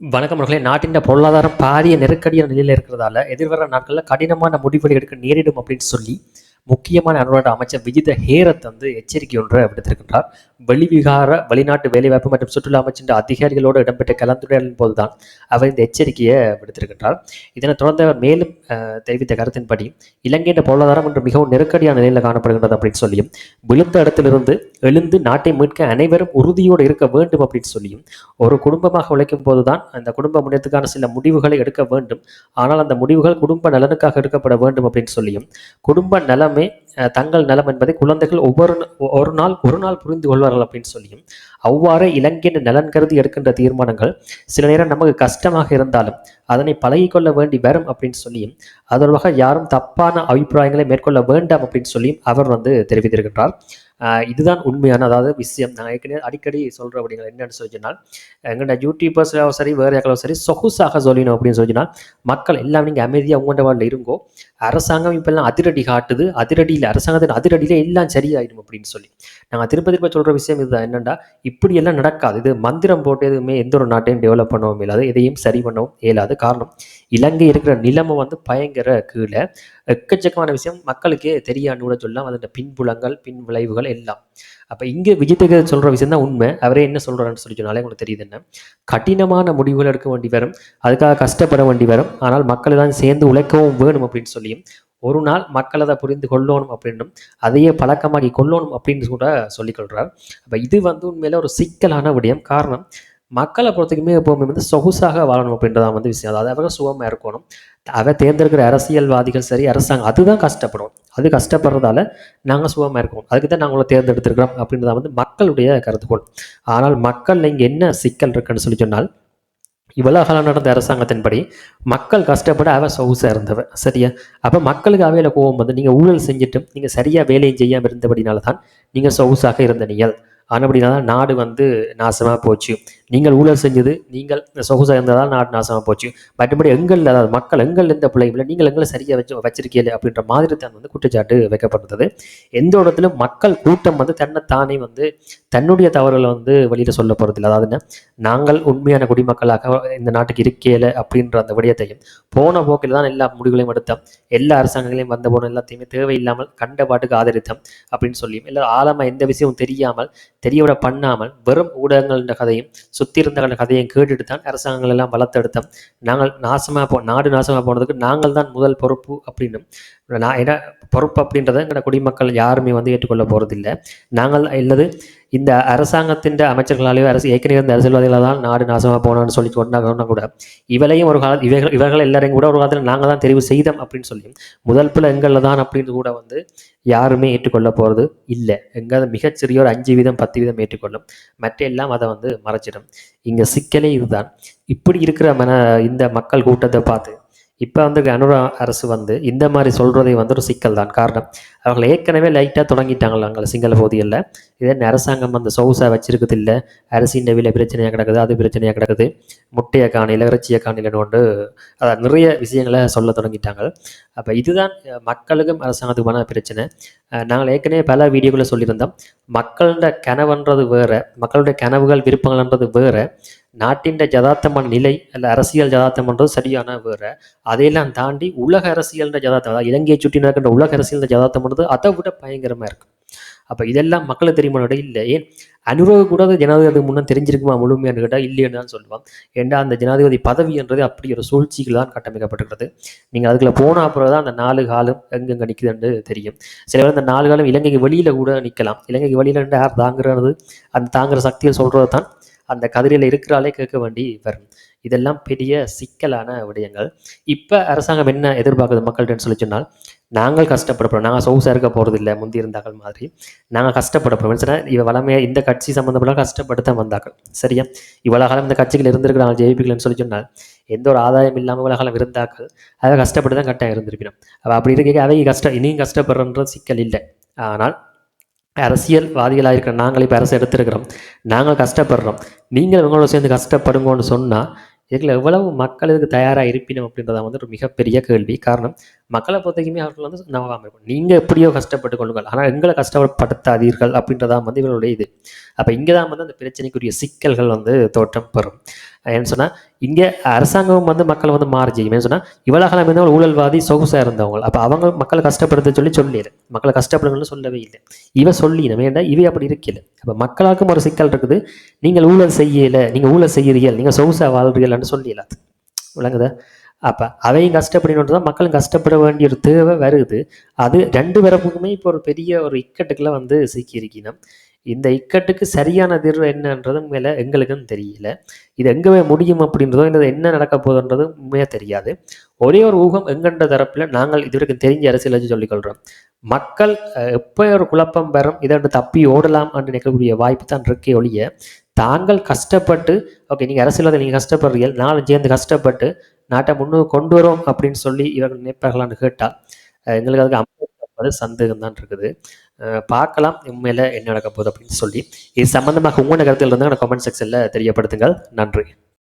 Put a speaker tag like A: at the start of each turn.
A: வணக்கம் அவர்களே. நாட்டின் பொருளாதாரம் பாரிய நெருக்கடியான நிலையில் இருக்கிறதால எதிர்வர நாட்களில் கடினமான முடிவுகள் எடுக்க நேரிடும் அப்படின்னு சொல்லி முக்கியமான அனுராட அமைச்சர் விஜித ஹேரத் வந்து எச்சரிக்கை ஒன்றை விடுத்திருக்கின்றார். வெளிவிகார வெளிநாட்டு வேலைவாய்ப்பு மற்றும் சுற்றுலா அமைச்சின் அதிகாரிகளோடு இடம்பெற்ற கலந்துரையாடலின் போதுதான் அவர் இந்த எச்சரிக்கையை விடுத்திருக்கின்றார். இதனைத் தொடர்ந்து அவர் மேலும் தெரிவித்த கருத்தின்படி இலங்கையின் பொருளாதாரம் இன்று மிகவும் நெருக்கடியான நிலையில் காணப்படுகின்றது அப்படின்னு சொல்லியும் விழுந்த இடத்திலிருந்து எழுந்து நாட்டை மீட்க அனைவரும் உறுதியோடு இருக்க வேண்டும் அப்படின்னு சொல்லியும் ஒரு குடும்பமாக உழைக்கும் போதுதான் அந்த குடும்ப முன்னேற்றத்துக்கான சில முடிவுகளை எடுக்க வேண்டும். ஆனால் அந்த முடிவுகள் குடும்ப நலனுக்காக எடுக்கப்பட வேண்டும் அப்படின்னு சொல்லியும் குடும்ப நலம் அஹ், தங்கள் நலம் என்பதை குழந்தைகள் ஒவ்வொரு ஒரு நாள் ஒரு நாள் புரிந்து கொள்வார்கள் அப்படின்னு சொல்லியும் அவ்வாறு இலங்கையின் நலன் கருதி எடுக்கின்ற தீர்மானங்கள் சில நேரம் நமக்கு கஷ்டமாக இருந்தாலும் அதனை பழகிக்கொள்ள வேண்டி வரும் அப்படின்னு சொல்லியும் அதற்காக யாரும் தப்பான அபிப்பிராயங்களை மேற்கொள்ள வேண்டாம் அப்படின்னு சொல்லியும் அவர் வந்து தெரிவித்திருக்கின்றார். இதுதான் உண்மையான அதாவது விஷயம். நான் ஏற்கனவே அடிக்கடி சொல்கிற அப்படிங்கிற என்னன்னு சொன்னால் எங்கள்கிட்ட யூடியூபர்ஸ்லாவும் சரி வேறு யாக்களும் சரி சொகுசாக சொல்லணும் அப்படின்னு சொன்னால் மக்கள் எல்லாம் நீங்கள் அமைதியாக உங்கள்கிட்ட வாழ்ல இருங்கோ. அரசாங்கம் இப்பெல்லாம் அதிரடி காட்டுது. அதிரடியில் அரசாங்கத்தின் அதிரடியில் எல்லாம் சரியாயிடும் அப்படின்னு சொல்லி. நாங்கள் திரும்ப திரும்ப சொல்கிற விஷயம் இதுதான். என்னென்னா இப்படியெல்லாம் நடக்காது. இது மந்திரம் போட்டு எதுவுமே எந்த ஒரு நாட்டையும் டெவலப் பண்ணவும் இல்லாது எதையும் சரி பண்ணவும் இயலாது. காரணம் இலங்கை இருக்கிற நிலைமை வந்து பயங்கர கீழே. எக்கச்சக்கமான விஷயம் மக்களுக்கே தெரியான்னு கூட சொல்லலாம். அதோட பின்புலங்கள் பின் விளைவுகள் எல்லாம். அப்போ இங்கே விஜித்துக்கு சொல்கிற விஷயம் தான் உண்மை. அவரே என்ன சொல்கிறான்னு சொல்லி சொன்னாலே உங்களுக்கு தெரியுது என்ன? கடினமான முடிவுகள் எடுக்க வேண்டி வரும். அதுக்காக கஷ்டப்பட வேண்டி வரும். ஆனால் மக்கள் எல்லாம் சேர்ந்து உழைக்கவும் வேணும் அப்படின்னு சொல்லியும் ஒரு நாள் மக்கள் அதை புரிந்து கொள்ளணும் அப்படின்னும் அதையே பழக்கமாக்கி கொள்ளணும் அப்படின்னு கூட சொல்லிக்கொள்கிறார் அப்போ இது வந்து உண்மையில ஒரு சிக்கலான விடயம். காரணம் மக்களை பொறுத்தக்குமே எப்போவுமே வந்து சொகுசாக வாழணும் அப்படின்றதான் வந்து விஷயம். அதாவது அவங்க சுகமாக இருக்கணும். அவ தேர்ந்தெடுக்கிற அரசியல்வாதிகள் சரி அரசாங்கம் அதுதான் கஷ்டப்படும். அது கஷ்டப்படுறதால நாங்கள் சுகமாக இருக்கோம். அதுக்கு தான் நாங்களும் தேர்ந்தெடுத்திருக்கிறோம் அப்படின்றத வந்து மக்களுடைய கருத்துக்கோள் ஆனால் மக்கள் இங்கே என்ன சிக்கல் இருக்குன்னு சொல்லி சொன்னால் இவ்வளோ காலம் நடந்த அரசாங்கத்தின்படி மக்கள் கஷ்டப்பட அவ சொகுசாக இருந்தவ. சரியா? அப்போ மக்களுக்கு அவையில் கோவம் வந்து நீங்கள் ஊழல் செஞ்சுட்டு நீங்கள் சரியாக வேலையும் செய்யாமல் இருந்தபடினால தான் நீங்கள் சொகுசாக இருந்த நீங்கள் ஆனபடினால தான் நாடு வந்து நாசமாக போச்சு. நீங்கள் ஊழல் செஞ்சது நீங்கள் சொகுசாக இருந்ததால் நாடு நாசமாக போச்சு. மற்றபடி எங்கள் அதாவது மக்கள் எங்கள் இந்த பிள்ளைகளை நீங்கள் எங்களை சரியாக வச்சு வச்சிருக்கீங்க அப்படின்ற மாதிரி தான் வந்து குற்றச்சாட்டு வைக்கப்பட்டது எந்த இடத்துல மக்கள் கூட்டம் வந்து தன்னைத்தானே வந்து தன்னுடைய தவறுகளை வந்து வெளியில் சொல்ல போகிறதில்ல அதாவது என்ன? நாங்கள் உண்மையான குடிமக்களாக இந்த நாட்டுக்கு இருக்கேல அப்படின்ற அந்த விடயத்தையும் போன போக்கில் தான் எல்லா முடிவுகளையும் எடுத்தோம். எல்லா அரசாங்கங்களையும் வந்த போன எல்லாத்தையுமே தேவையில்லாமல் கண்ட பாட்டுக்கு ஆதரித்தோம் அப்படின்னு சொல்லியும் இல்லை ஆழமாக எந்த விஷயமும் தெரியாமல் தெரியவிட பண்ணாமல் வெறும் ஊடகங்கள் கதையும் சுற்றி இருந்த கதையை கேட்டுட்டு தான் அரசாங்கங்கள் எல்லாம் வளர்த்தெடுத்தோம் நாங்கள் நாசமாக போ நாடு நாசமாக போனதுக்கு நாங்கள் தான் முதல் பொறுப்பு அப்படின்னு நான் என்ன பொறுப்பு அப்படின்றத எங்களோட குடிமக்கள் யாருமே வந்து ஏற்றுக்கொள்ள போகிறதில்ல நாங்கள் இல்லது இந்த அரசாங்கத்தின் அமைச்சர்களாலேயோ அரசு ஏற்கனவே இருந்த அரசியல்வாதிகளால் தான் நாடு நாசமாக போனோம்னு சொல்லி சொன்னாங்கன்னா கூட இவளையும் ஒரு கால இவர்கள் இவர்கள் எல்லாரையும் கூட ஒரு காலத்தில் நாங்கள் தான் தெரிவு செய்தோம் அப்படின்னு சொல்லி முதல் பிள்ளை எங்களில் தான் அப்படின்னு கூட வந்து யாருமே ஏற்றுக்கொள்ள போகிறது இல்லை. எங்கே மிகச்சிறிய ஒரு அஞ்சு வீதம் பத்து வீதம் ஏற்றுக்கொள்ளும். மற்ற எல்லாம் அதை வந்து மறைச்சிடும். இங்கே சிக்கலே இதுதான். இப்படி இருக்கிற மன இந்த மக்கள் கூட்டத்தை பார்த்து இப்போ வந்து அனுரா அரசு வந்து இந்த மாதிரி சொல்கிறதே வந்து ஒரு சிக்கல் தான் காரணம் அவர்கள் ஏற்கனவே லைட்டாக தொடங்கிட்டாங்களா அங்கே சிங்கள பகுதியில் இதே அரசாங்கம் அந்த சொகுசாக வச்சிருக்குது இல்லை. அரிசியின் விலை பிரச்சனையாக கிடக்குது அது பிரச்சனையாக கிடக்குது. முட்டையை காணியில் இறைச்சியை காணிலன்னு கொண்டு அதான் நிறைய விஷயங்களை சொல்ல தொடங்கிட்டாங்க. அப்போ இதுதான் மக்களுக்கும் அரசாங்கத்துக்குமான பிரச்சனை. நாங்கள் ஏற்கனவே பல வீடியோக்களை சொல்லியிருந்தோம். மக்களோட கனவுன்றது வேறு மக்களுடைய கனவுகள் விருப்பங்கள்ன்றது வேறு. நாட்டின் ஜதார்த்தமான நிலை அல்ல அரசியல் ஜதார்த்தம்ன்றது சரியான வேற. அதையெல்லாம் தாண்டி உலக அரசியல்ன்ற ஜதார்த்தம் அதாவது இலங்கையை சுற்றி நடக்கின்ற உலக அரசியல் ஜதார்த்தம்ன்றது அதை விட பயங்கரமாக இருக்கும் அப்போ இதெல்லாம் மக்களுக்கு தெரியுமா? இல்லை. ஏன்? அனுரோக கூட ஜனாதிபதி முன்னே தெரிஞ்சிருக்குமா முழுமையானு கேட்டால் இல்லைன்னு தான் சொல்லுவான். ஏன்டா அந்த ஜனாதிபதி பதவின்றது அப்படி ஒரு சூழ்ச்சிகள் தான் கட்டமைக்கப்பட்டிருக்கிறது. நீங்கள் அதுக்குள்ள போன அப்புறம் தான் அந்த நாலு காலம் எங்கெங்கே நிற்குதுன்னு தெரியும். சில பேர் அந்த நாலு காலம் இலங்கைக்கு வெளியில் கூட நிற்கலாம் இலங்கைக்கு வெளியில் யார் தாங்குறது அந்த தாங்குற சக்தியை சொல்கிறது தான் அந்த கதிரையில் இருக்கிறாலே கேட்க வேண்டி வரும். இதெல்லாம் பெரிய சிக்கலான விடயங்கள். இப்போ அரசாங்கம் என்ன எதிர்பார்க்குது மக்கள்கிட்டனு சொல்லி சொன்னால் நாங்கள் கஷ்டப்படப்படும் நாங்கள் சொகுசாக இருக்க போகிறது இல்லை முந்தி இருந்தாக்கள் மாதிரி. நாங்கள் கஷ்டப்பட சொன்னால் இவ வளமையாக இந்த கட்சி சம்மந்தப்பட்ட கஷ்டப்பட்டு வந்தாக்கள் சரியா? இவ்வளோ காலம் இந்த கட்சிகள் இருந்திருக்கிறாங்க ஜெயிப்பிக்கலன்னு சொல்லி சொன்னால் எந்த ஒரு ஆதாயம் இல்லாமல் இவ்வளோ காலம் இருந்தாக்கள் அதை கஷ்டப்பட்டு தான் கட்டாயம் இருந்திருக்கணும் அப்போ அப்படி இருக்க அவை கஷ்டம் இனியும் கஷ்டப்படுறன்ற சிக்கல் இல்லை. ஆனால் அரசியல்வாதிகளாக இருக்கிற நாங்கள் இப்போ அரசு எடுத்திருக்கிறோம். நாங்கள் கஷ்டப்படுறோம். நீங்கள் இவங்களோட சேர்ந்து கஷ்டப்படுங்கன்னு சொன்னால் இதில் எவ்வளவு மக்கள் இதுக்கு தயாராக இருப்பினும் அப்படின்றத வந்து ஒரு மிகப்பெரிய கேள்வி. காரணம் மக்களை பொறுத்தவரைக்குமே அவர்கள் வந்து நம்பவாமல் இருக்கும் நீங்கள் எப்படியோ கஷ்டப்பட்டு கொள்ளுங்கள். ஆனால் எங்களை கஷ்டப்படுத்தாதீர்கள் அப்படின்றதான் வந்து இவர்களுடைய இது. அப்போ இங்கே தான் வந்து அந்த பிரச்சனைக்குரிய சிக்கல்கள் வந்து தோற்றம் பெறும். ஏன்னு சொன்னால் இங்கே அரசாங்கம் வந்து மக்களை வந்து மாறி செய்யும். ஏன்னு சொன்னால் இவ்வளோ காலம் இருந்தவங்க ஊழல்வாதி சொகுசாக இருந்தவங்க. அப்போ அவங்க மக்களை கஷ்டப்படுத்த சொல்லி சொல்லிடு மக்களை கஷ்டப்படுங்கன்னு சொல்லவே இல்லை. இவ சொல்லி வேண்டாம் இவை அப்படி இருக்கல. அப்போ மக்களாக்கும் ஒரு சிக்கல் இருக்குது. நீங்கள் ஊழல் செய்யலை நீங்கள் ஊழல் செய்கிறீர்கள் நீங்கள் சொகுசாக வாழ்றீங்கள்னு சொல்லல விளங்குதா? அப்போ அவையும் கஷ்டப்படணுன்றது தான் மக்களும் கஷ்டப்பட வேண்டிய ஒரு தேவை வருது. அது ரெண்டு பேரப்புக்குமே இப்போ ஒரு பெரிய ஒரு இக்கட்டுக்கெல்லாம் வந்து சிக்கியிருக்கணும். இந்த இக்கட்டுக்கு சரியான தீர்வு என்னன்றது மேலே எங்களுக்கும் தெரியல. இது எங்கே முடியும் அப்படின்றதோ இல்லை என்ன நடக்க போகுதுன்றது உண்மையாக தெரியாது. ஒரே ஒரு ஊகம் எங்கன்ற தரப்பில் நாங்கள் இதுவரைக்கும் தெரிஞ்ச அரசியல் வச்சு சொல்லிக்கொள்கிறோம் மக்கள் எப்போ ஒரு குழப்பம் பெறும் இதை தப்பி ஓடலாம் என்று நினைக்கக்கூடிய வாய்ப்பு தான் இருக்கே ஒழிய தாங்கள் கஷ்டப்பட்டு ஓகே நீங்கள் அரசியல்வாதி நீங்கள் கஷ்டப்படுறீங்க நாலு சேர்ந்து கஷ்டப்பட்டு நாட்டை முன்னுக்கு கொண்டு வரோம் அப்படின்னு சொல்லி இவர்கள் நினைப்பார்களான்னு கேட்டால் எங்களுக்கு அதுக்கு அது சந்தேகம் தான் இருக்குது பார்க்கலாம் உண்மையில் என்ன நடக்க போகுது அப்படின்னு சொல்லி. இது சம்மந்தமாக உங்களோட கருத்தில் இருந்தால் கமெண்ட் செக்ஷனில் தெரியப்படுத்துங்கள். நன்றி.